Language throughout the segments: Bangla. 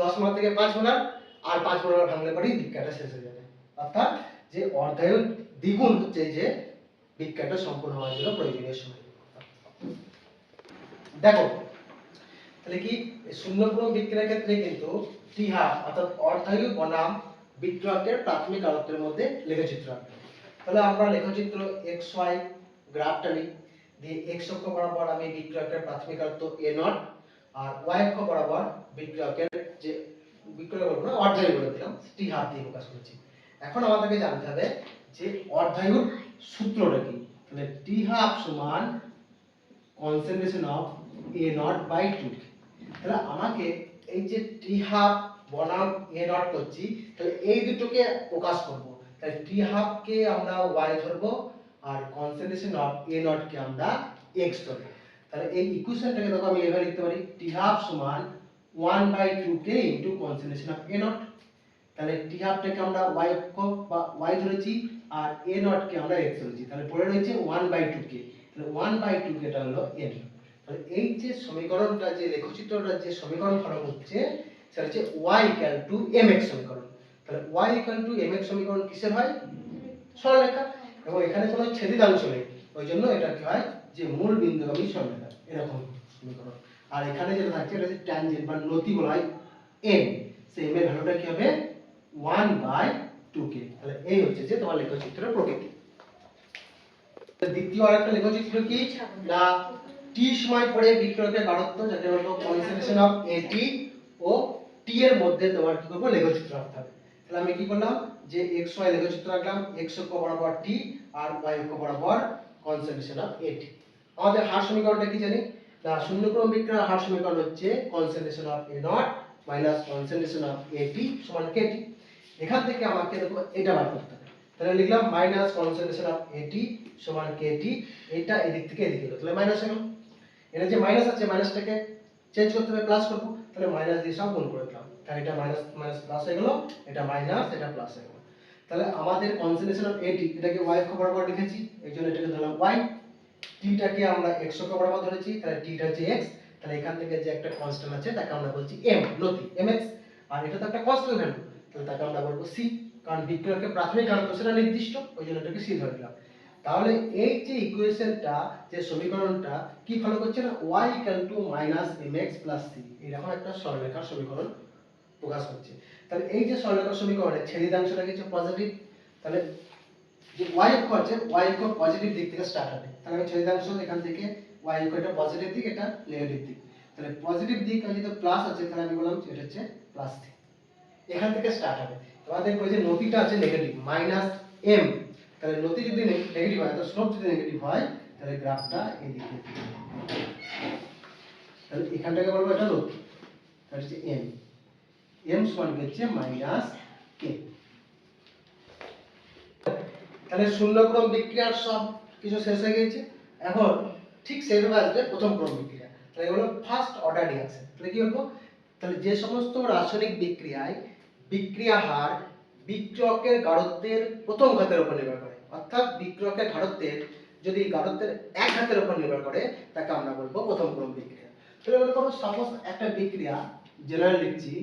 দশ মোলার থেকে পাঁচ মোলার আর পাঁচ মোলার ভাঙলে পরেই বিক্রিয়াটা শেষ হয়ে যাবে। অর্থাৎ যে অর্ধায়ু দ্বিগুণ হচ্ছে যে বিক্রিয়াটা সম্পূর্ণ হওয়ার জন্য প্রয়োজনীয় সময়। দেখো, তাহলে কি শূন্যক্রম বিক্রিয়ার ক্ষেত্রে কিন্তু অর্থাৎ অর্ধায়ু বনাম বিক্রিয়কের প্রাথমিক আলোকের মধ্যে লেখচিত্র তাহলে আমরা লেখচিত্র এক্স ওয়াই গ্রাফটা নিই। দিয়ে এক্স অক্ষ বরাবর আমি বিক্রিয়কের প্রাথমিক আলোক এ নট, আর ওয়াই অক্ষ বরাবর বিক্রিয়কের যে বিক্রিয়ক বলব না, অর্ধায়ু বলে দিলাম টি হাফ দিয়ে প্রকাশ করেছি। এখন আমাদেরকে জানতে হবে যে অর্ধায়ুর সূত্রটা কি? তাহলে টি হাফ সমান concentration of A naught by two তাহলে আমাকে এই যে টি হাফ বনাম এ নট করছি, তাহলে এই দুটোকে প্রকাশ করব। তাহলে টি হাফকে আমরা ওয়াই ধরবো, আর কনসেন্ট্রেশন অফ এ নট কে আমরা এক্স ধরবো। তাহলে এই ইকুয়েশনটাকে দেখো আমি এভাবে লিখতে পারি। টি হাফ সমান one by two K into concentration of A naught তাহলে টি হাফটাকে আমরা ওয়াই অক্ষ বা ওয়াই ধরেছি, আর এ নট কে আমরা এক্স ধরেছি। তাহলে পড়ে রয়েছে ওয়ান বাই টু কে। তাহলে ওয়ান বাই টু হলো এন তাহলে এই যে সমীকরণটা, যে লেখচিত্রটা যে সমীকরণ ফলন হচ্ছে, সেটা হচ্ছে y ইকুয়াল টু mx সমীকরণ। তাহলে y ইকুয়াল টু mx সমীকরণ কিসের হয়? সরলরেখা। এবং এখানে কোনো ছেদিদাংশ নেই। ওই জন্য এটা কি হয়? যে মূল বিন্দুগামী সরলরেখা। এরকম সমীকরণ। আর এখানে যেটা থাকছে, এটা হচ্ছে ট্যানজেন্ট বা নতি বলা হয় m সেই m এর ভ্যালুটা কি হবে? 1 বাই 2k তাহলে এই হচ্ছে যে তোমার লেখচিত্রের প্রকৃতি। দ্বিতীয় আরেকটা লেখচিত্র কি? না টি সময় পরে বিক্রিয়কের গাঢ়ত্ব যাকে বলব কনসেন্ট্রেশন অফ এটি ও টি এর মধ্যে তোমার কি করব? লেখচিত্র আঁকতে হবে। তাহলে আমি কি করলাম? যে এক্স ওয়াই লেখচিত্র আঁকলাম এক্স অক্ষ বরাবর টি আর ওয়াই অক্ষ বরাবর কনসেন্ট্রেশন অফ এটি আমাদের হার সমীকরণটা কি জানি? না শূন্যক্রম বিক্রিয়ার হার সমীকরণ হচ্ছে concentration of A naught minus concentration of A T সমান কেটি এখান থেকে আমাকে দেখো এটা বার করতে হবে। তাহলে লিখলাম মাইনাস কনসেন্ট্রেশন অফ এটি সমান কেটি এটা এদিক থেকে এদিকে এলো তাহলে মাইনাস হলো এটা যে মাইনাস আছে মাইনাসটাকে চেঞ্জ করতে হবে প্লাস করব। তাহলে মাইনাস দিয়ে সব গুণ করে দিলাম। তাহলে এটা মাইনাস মাইনাস প্লাস হয়ে গেল, এটা মাইনাস এটা প্লাস হয়ে গেল। তাহলে আমাদের কনসেন্ট্রেশন অফ এটি এটাকে ওয়াই অক্ষ বরাবর লিখেছি, এই জন্য এটাকে ধরলাম ওয়াই টিটাকে আমরা এক্স অক্ষ বরাবর ধরেছি? তাহলে টিটা হচ্ছে এক্স তাহলে এখান থেকে যে একটা কনস্ট্যান্ট আছে, তাকে আমরা বলছি এম নতি এম এক্স আর এটা তো একটা কনস্ট্যান্ট ভ্যালু তাহলে তাকে আমরা বলব সি কারণ বিক্রিয়কের প্রাথমিক আলোক সেটা নির্দিষ্ট। ওই জন্য এটাকে সি ধরে দিলাম তাহলে এই যে ইকুয়েশনটা যে সমীকরণটা, কি ফলো করছে না? Y equal to minus mx plus c এরকম একটা সরলরেখার সমীকরণ প্রকাশ করছে। তাহলে এই যে সরলরেখার সমীকরণে ছেদিদাংশটা কিছু পজিটিভ তাহলে যে y অক্ষ আছে, y অক্ষ পজিটিভ দিক থেকে স্টার্ট হবে। তাহলে আমি ছেদিদাংশ এখান থেকে y অক্ষ এটা পজিটিভ দিক, এটা নেগেটিভ দিক। তাহলে পজিটিভ দিক আর যদি প্লাস আছে, তাহলে আমি বললাম এটা হচ্ছে প্লাস দিক। এখান থেকে স্টার্ট হবে। তোমাদের ওই যে নতিটা আছে নেগেটিভ মাইনাস m তাহলে নতি যদি নেগেটিভ হয় তো স্লোপ যদি নেগেটিভ হয়, তাহলে গ্রাফটা এদিকে তাহলে এখানটাকে বলব এটা নতি তাহলে হচ্ছে m m সমান হচ্ছে মাইনাস k তাহলে শূন্যক্রম বিক্রিয়ার সব কিছু শেষ হয়ে গেছে এখন ঠিক সেইভাবে আসবে প্রথম ক্রম বিক্রিয়া। তাহলে এগুলো ফার্স্ট অর্ডার রিয়াকশন তাহলে কি বলব? তাহলে যে সমস্ত রাসায়নিক বিক্রিয়ায় বিক্রিয়া হার বিক্রিয়কের গাঢ়ত্বের প্রথম ঘাতের উপর নির্ভর করে। অর্থাৎ বিক্রিয়কের গাঢ়ত্বের যদি গাঢ়ত্বের এক ঘাতের উপর নির্ভর করে, তাকে আমরা বলব প্রথম ক্রম বিক্রিয়া। তাহলে মনে করো সাপোজ একটা বিক্রিয়া জেনারেল লিখছি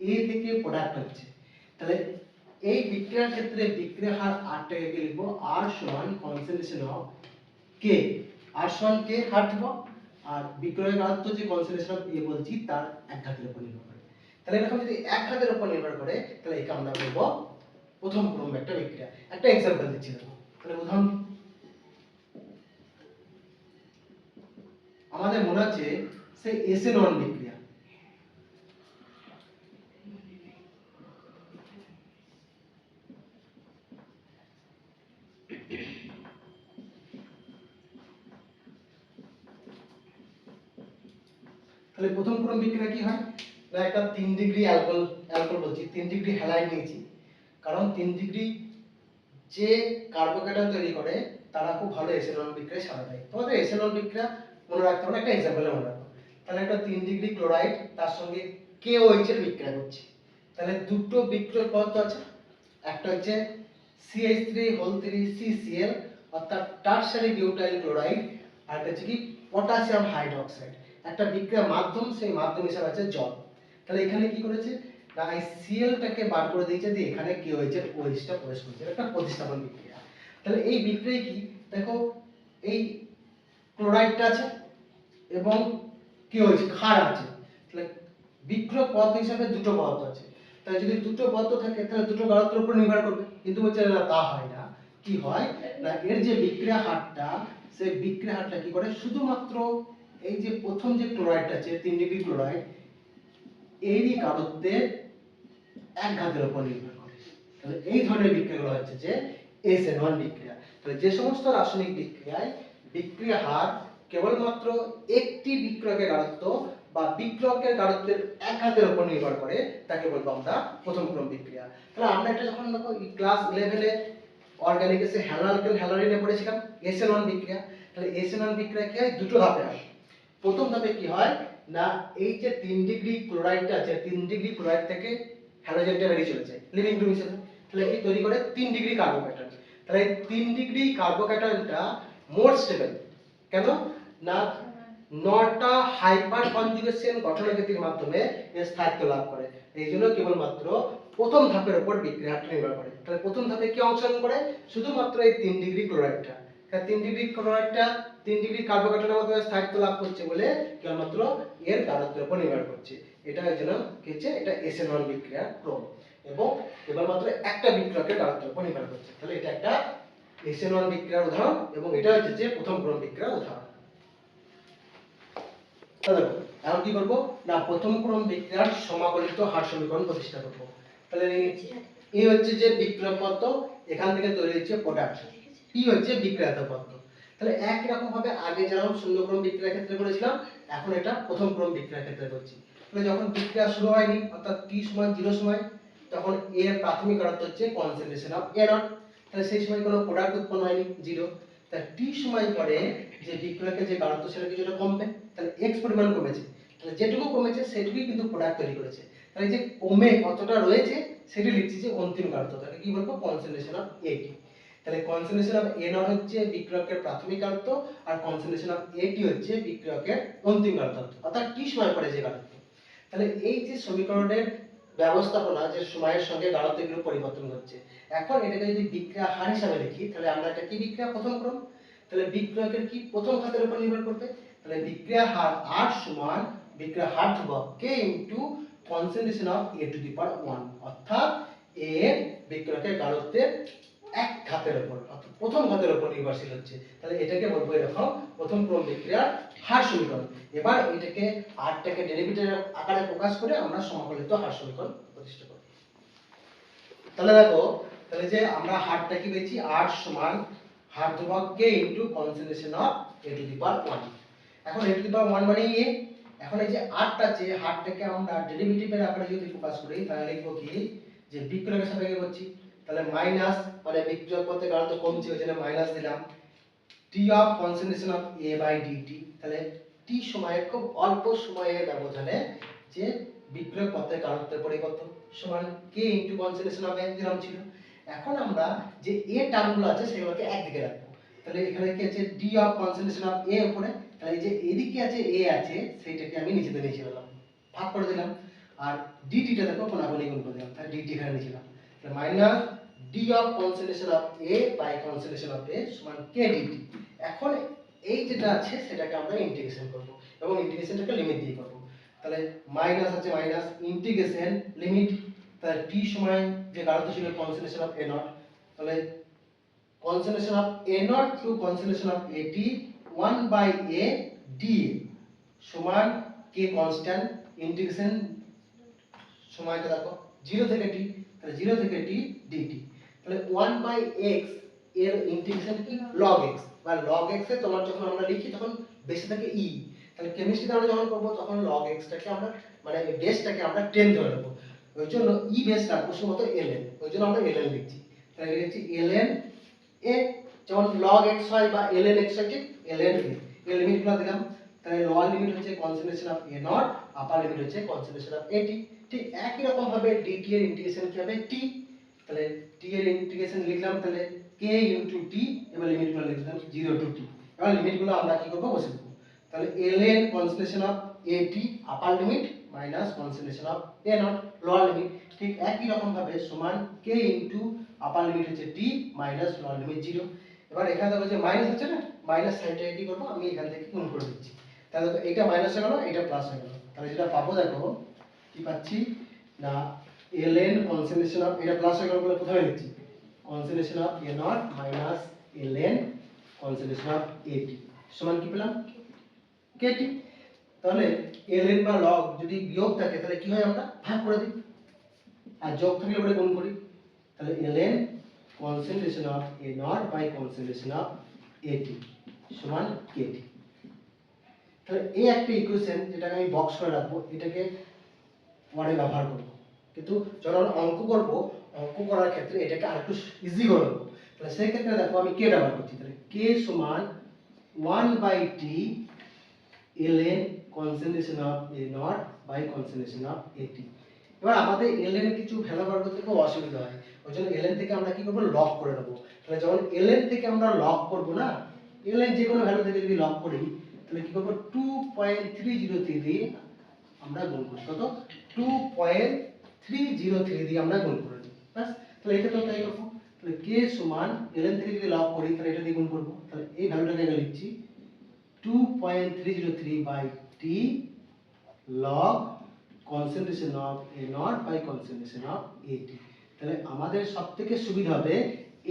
এ থেকে প্রোডাক্ট হচ্ছে। তাহলে এই বিক্রিয়ার ক্ষেত্রে বিক্রিয়া হার আটটাকে কে লিখব? আর সমান কনসেন্ট্রেশন অফ কে আর সমান কে হার দিব? আর বিক্রয়ের গাঢ়ত্ব যে কনসেন্ট্রেশন অফ এ বলছি, তার এক ঘাতের উপর নির্ভর করে। তাহলে এরকম যদি এক ঘাতের উপর নির্ভর করে, তাহলে একে আমরা বলব প্রথম ক্রম একটা বিক্রিয়া। একটা এক্সাম্পল দিচ্ছি দেখো। তাহলে উদাহরণ আমাদের মনে আছে সেই এসএনওয়ান বিক্রিয়া তাহলে প্রথম ক্রম বিক্রিয়া কি হয় না একটা তিন ডিগ্রি অ্যালকোহল অ্যালকোহল বলছি তিন ডিগ্রি হ্যালাইড নিয়েছি কারণ তিন ডিগ্রি যে কার্বোকেটান তৈরি করে, তারা খুব ভালো এসেনল বিক্রিয়া সারা দেয়। তোমাদের এসেনল বিক্রিয়া মনে রাখতে হবে একটা এক্সাম্পলে মনে রাখো তাহলে একটা তিন ডিগ্রি ক্লোরাইড তার সঙ্গে কে ওইচ এর বিক্রিয়া করছে। তাহলে দুটো বিক্রিয়ক পদার্থ আছে। একটা হচ্ছে CH three whole three CCl অর্থাৎ টার্সারি বিউটাইল ক্লোরাইড আর একটা হচ্ছে কি পটাশিয়াম হাইড্রোক্সাইড একটা বিক্রিয়ার মাধ্যম, সেই মাধ্যম হিসাবে আছে জল। তাহলে এখানে কি করেছে? এই সিএলটাকে বার করে দিয়েছে দিয়ে এখানে কি হয়েছে? ওএইচটা প্রবেশ করেছে। একটা প্রতিস্থাপন বিক্রিয়া। তাহলে এই বিক্রিয়া কি? দেখো, এই ক্লোরাইডটা আছে এবং কি হয়েছে? ক্ষার আছে। তাহলে বিক্রিয়ক পদার্থ হিসাবে দুটো পদার্থ আছে। তাই যদি দুটো পদার্থ থাকে, তাহলে দুটো গাঢ়ত্বের উপর নির্ভর করবে। কিন্তু বলছে, না তা হয় না। কি হয়? না, এর যে বিক্রিয়া হারটা, সেই বিক্রিয়া হারটা কি করে? শুধুমাত্র এই যে প্রথম যে ক্লোরাইডটা আছে তিন ডিগ্রি ক্লোরাইড এরই গাঢ়ত্বের এক ঘাতের উপর নির্ভর করে। তাহলে এই ধরনের বিক্রিয়াগুলো হচ্ছে যে এস এন ওয়ান বিক্রিয়া। তাহলে যে সমস্ত রাসায়নিক বিক্রিয়ায় বিক্রিয়া হার কেবলমাত্র একটি বিক্রিয়কের গাঢ়ত্ব বা বিক্রিয়কের গাঢ়ত্বের এক ঘাতের উপর নির্ভর করে, তাকে বলব আমরা প্রথম ক্রম বিক্রিয়া। তাহলে আমরা এটা যখন দেখো ক্লাস ইলেভেনে অর্গানিক এসে হ্যালালকেল হ্যালারিনে পড়েছিলাম এস এন ওয়ান বিক্রিয়া। তাহলে এস এন ওয়ান বিক্রিয়া কি হয়? দুটো ধাপে হয় প্রথম ধাপে কি হয়? না, এই যে তিন ডিগ্রি ক্লোরাইডটা আছে, তিন ডিগ্রি ক্লোরাইড থেকে হ্যালোজেনটা বেরিয়ে চলে যায় লিভিং গ্রুপ হিসেবে। তাহলে এই তৈরি করে তিন ডিগ্রি কার্বোক্যাটায়ন তাহলে এই তিন ডিগ্রি কার্বোক্যাটায়নটা মোর স্টেবল কেন? না, নটা হাইপার কনজুগেশন গঠনগতির মাধ্যমে স্থায়িত্ব লাভ করে। এই জন্য কেবলমাত্র প্রথম ধাপের উপর বিক্রিয়াটা নির্ভর করে। তাহলে প্রথম ধাপে কি অংশগ্রহণ করে? শুধুমাত্র এই তিন ডিগ্রি ক্লোরাইডটা তিন ডিগ্রি ক্লোরাইডটা তিন ডিগ্রি কার্বোক্যাটায়নের মাধ্যমে স্থায়িত্ব লাভ করছে বলে কেবলমাত্র এর গাঢ়ত্বের উপর নির্ভর করছে। এটা কি হচ্ছে? এটা ওয়ান বিক্রিয়ার ক্রম। এবং কেবলমাত্র একটা বিক্রিয়কের গাঢ়ত্বের উপর নির্ভর করছে। তাহলে এটা একটা ওয়ান বিক্রিয়ার উদাহরণ এবং এটা হচ্ছে যে প্রথম ক্রম বিক্রিয়ার উদাহরণ। এখন কি করব? না প্রথম ক্রম বিক্রিয়ার সমাকলিত হার সমীকরণ প্রতিষ্ঠা করব। তাহলে এই- হচ্ছে যে বিক্রিয়ক পদার্থ এখান থেকে তৈরি হচ্ছে প্রোডাক্ট কি হচ্ছে বিক্রিয়াত পদার্থ তাহলে একই রকম ভাবে আগে যেরকম শূন্য ক্রম বিক্রিয়ার ক্ষেত্রে করেছিলাম, এখন এটা প্রথম ক্রম বিক্রিয়ার ক্ষেত্রে করছি। তাহলে যখন বিক্রিয়া শুরু হয়নি, অর্থাৎ টি সময় জিরো সময় তখন এর প্রাথমিক গাঢ়ত্ব হচ্ছে কনসেন্ট্রেশন অফ এ নট তাহলে সেই সময় কোনো প্রোডাক্ট উৎপন্ন হয়নি জিরো তা টি সময় পরে যে বিক্রিয়কের যে গাঢ়ত্ব সেটা কিছুটা কমবে, তাহলে এক্স পরিমাণ কমেছে। তাহলে যেটুকু কমেছে, সেটুকুই কিন্তু প্রোডাক্ট তৈরি করেছে। তাহলে যে কমে কতটা রয়েছে, সেটি লিখছি যে অন্তিম গাঢ়ত্ব তাহলে কি বলব? কনসেন্ট্রেশন অফ এটি তাহলে কনসেন্ট্রেশন অফ এ নট হচ্ছে বিক্রিয়কের প্রাথমিক গাঢ়ত্ব আর কনসেন্ট্রেশন অফ এটি হচ্ছে বিক্রিয়কের অন্তিম গাঢ়ত্ব অর্থাৎ টি সময় পরে যে গাঢ়ত্ব তাহলে এই যে সমীকরণের ব্যবস্থাপনা যে সময়ের সঙ্গে গাঢ়ত্বগুলো পরিবর্তন হচ্ছে এখন এটাকে যদি বিক্রিয়া হার হিসাবে লিখি, তাহলে আমরা এটা কি বিক্রিয়া? প্রথম ক্রম। তাহলে বিক্রিয়কের কি প্রথম খাতের উপর নির্ভর করবে? তাহলে বিক্রিয়া হার আর সমান বিক্রিয়া হার ধ্রুবক K into concentration of A to the power one অর্থাৎ এ বিক্রিয়কের গাঢ়ত্বের এক ঘাতের উপর, অর্থাৎ প্রথম ঘাতের উপর নির্ভরশীল হচ্ছে। তাহলে এটাকে বলব এরকম প্রথম ক্রম বিক্রিয়ার হার সমীকরণ। এবার এটাকে আরটাকে ডেরিভেটিভ আকারে প্রকাশ করে আমরা সমাকলিত হার সমীকরণ প্রতিষ্ঠা করব। তাহলে দেখো, তাহলে যে আমরা হারটা কি পেয়েছি? আর সমান হার ধ্রুবক K into concentration of A to the power one এখন A to the power one মানে এ। এখন এই যে আরটা আছে, হারটাকে আমরা ডেরিভেটিভের আকারে যদি প্রকাশ করি, তাহলে লিখব কি? যে বিক্রয়ের সাপেক্ষে করছি। তাহলে মাইনাস মানে বিক্রয় পথে গাঢ়ত্ব কমছে, ওই জন্য মাইনাস দিলাম। T of concentration of A by D T তাহলে টি সময়ে খুব অল্প সময়ের ব্যবধানে যে বিক্রয় পথে গাঢ়ত্বের পরিবর্তন, সমান K into concentration of A দিলাম ছিল। এখন আমরা যে এ টার্মগুলো আছে, সেগুলোকে একদিকে রাখব। তাহলে এখানে কি আছে? D of concentration of A উপরে, তাহলে এই যে এদিকে আছে এ আছে, সেইটাকে আমি নিচেতে নিচে দিলাম ভাগ করে দিলাম। আর ডিটিটা দেখো কোনাগুনি গুণ করে দিলাম। তাহলে ডিটি এখানে নিয়েছিলাম minus D of concentration of A by concentration of A সমান কে ডিটি এখন এই যেটা আছে, সেটাকে আমরা ইন্টিগ্রেশন করব এবং ইন্টিগ্রেশনটাকে লিমিট দিয়ে করব। তাহলে মাইনাস আছে মাইনাস ইন্টিগ্রেশন লিমিট তাহলে টি সময় যে গাঢ়ত্ব ছিল কনসেন্ট্রেশন অফ এ নট তাহলে concentration of A naught to concentration of A T one by A D সমান কে কনস্ট্যান্ট ইন্টিগ্রেশন সময়টা দেখো জিরো থেকে টি তাহলে জিরো থেকে টি ডিটি তাহলে ওয়ান বাই এক্সের ইন্টিগ্রেশন কি? লগ এক্স বা লগ এক্স এ তোমার যখন আমরা লিখি, তখন বেশি থাকে ই তাহলে কেমিস্ট্রিতে আমরা যখন করব, তখন লগ এক্সটাকে আমরা মানে বেসটাকে আমরা টেন ধরে নেব। ওই জন্য ই বেস রাখব শুধুমাত্র এল এন ওই জন্য আমরা এল এন লিখছি। তাহলে লিখছি এল এন এ যেমন লগ এক্স হয় বা এল এন এক্স হয়, ঠিক এল এন এর লিমিটগুলো দিলাম তাহলে লোয়ার লিমিট হচ্ছে concentration of A naught upper limit হচ্ছে কনসেন্ট্রেশন অফ এটি ঠিক একই রকম ভাবে ডিটি এর ইন্টিগ্রেশন কি হবে? টি তাহলে টি এর ইন্টিগ্রেশন লিখলাম, তাহলে কে ইনটু টি এবার লিমিটগুলো লিখলাম জিরো টু টি এবার লিমিটগুলো আমরা কি করব? বসে দেবো তাহলে এল N concentration of A T upper limit minus concentration of A naught lower limit ঠিক একই রকম ভাবে সমান কে ইনটু আপার লিমিট হচ্ছে T minus lower limit zero এবার এখানে দেখো যে মাইনাস আছে না? মাইনাস সাইনটাকে কি করব? আমি এখান থেকে গুণ করে দিচ্ছি। তাহলে এটা মাইনাস হয়ে গেল, এটা প্লাস হয়ে গেল। তাহলে যেটা পাবো, দেখো কি পাচ্ছি? না এল এন কনসেন্ট্রেশন অফ এটা প্লাস হয়ে গেল বলে প্রথমে লিখছি? Concentration of A naught minus L N concentration of A T সমান কি পেলাম? কে টি তাহলে এল এন বা লগ যদি বিয়োগ থাকে, তাহলে কি হয় আমরা? ভাগ করে দিই। আর যোগ থাকলে পরে গুণ করি। তাহলে L N concentration of A naught by concentration of A T সমান কে টি তাহলে এই একটা ইকুয়েশন যেটাকে আমি বক্স করে রাখব, এটাকে ওয়ার্ডে ব্যবহার করব। কিন্তু যখন আমরা অঙ্ক করব। অঙ্ক করার ক্ষেত্রে এটাকে আরেকটু ইজি করে নেব। তাহলে সেই ক্ষেত্রে দেখো আমি কে ব্যবহার করছি। তাহলে কে সমান one by T L N concentration of A naught by concentration of A T এবার আমাদের এল এন কিছু ভ্যালু বার করতে খুব অসুবিধা হয়। ওই জন্য এল এন থেকে আমরা কি করব? লক করে নেব। তাহলে যখন এল এন থেকে আমরা লক করব না এল এন যে কোনো ভ্যালু থেকে যদি লক করি, তাহলে কি করব? Two point three zero three দিয়ে আমরা গুণ করি কত? Two point three zero three দিয়ে আমরা গুণ করে দিই ব্যাস, তাহলে এটা তো তাই করব। তাহলে কে সমান এল এন থেকে যদি লক করি, তাহলে এটা দিয়ে গুণ করব। তাহলে এই ভ্যালুটাকে আগে লিখছি two point three zero three by T log concentration of A naught by concentration of A T তাহলে আমাদের সব থেকে সুবিধা হবে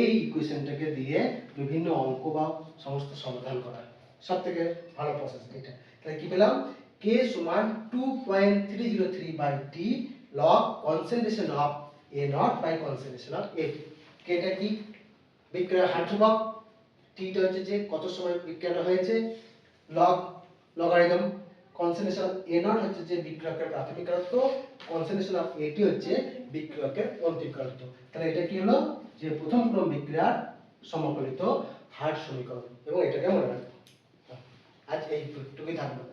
এই ইকুয়েশনটাকে দিয়ে বিভিন্ন অঙ্ক বা সমস্ত সমাধান করা সব থেকে ভালো প্রসেস এটা। তাহলে কি পেলাম? কে সমান two point three zero three by T log concentration of A naught by concentration of A T কেটা কি? বিক্রিয়া হাইড্রোবক টিটা হচ্ছে যে কত সময় বিক্রিয়াটা হয়েছে? Log logarithm concentration of A naught হচ্ছে যে বিক্রিয়কের প্রাথমিক ঘনত্ব কনসেন্ট্রেশন অফ এটি হচ্ছে বিক্রিয়কের অন্তিম ঘনত্ব তাহলে এটা কি হলো? যে প্রথম ক্রম বিক্রিয়ার সমকলিত হার সমীকরণ। এবং এটাকে মনে রাখব আজ রাখতে হবে।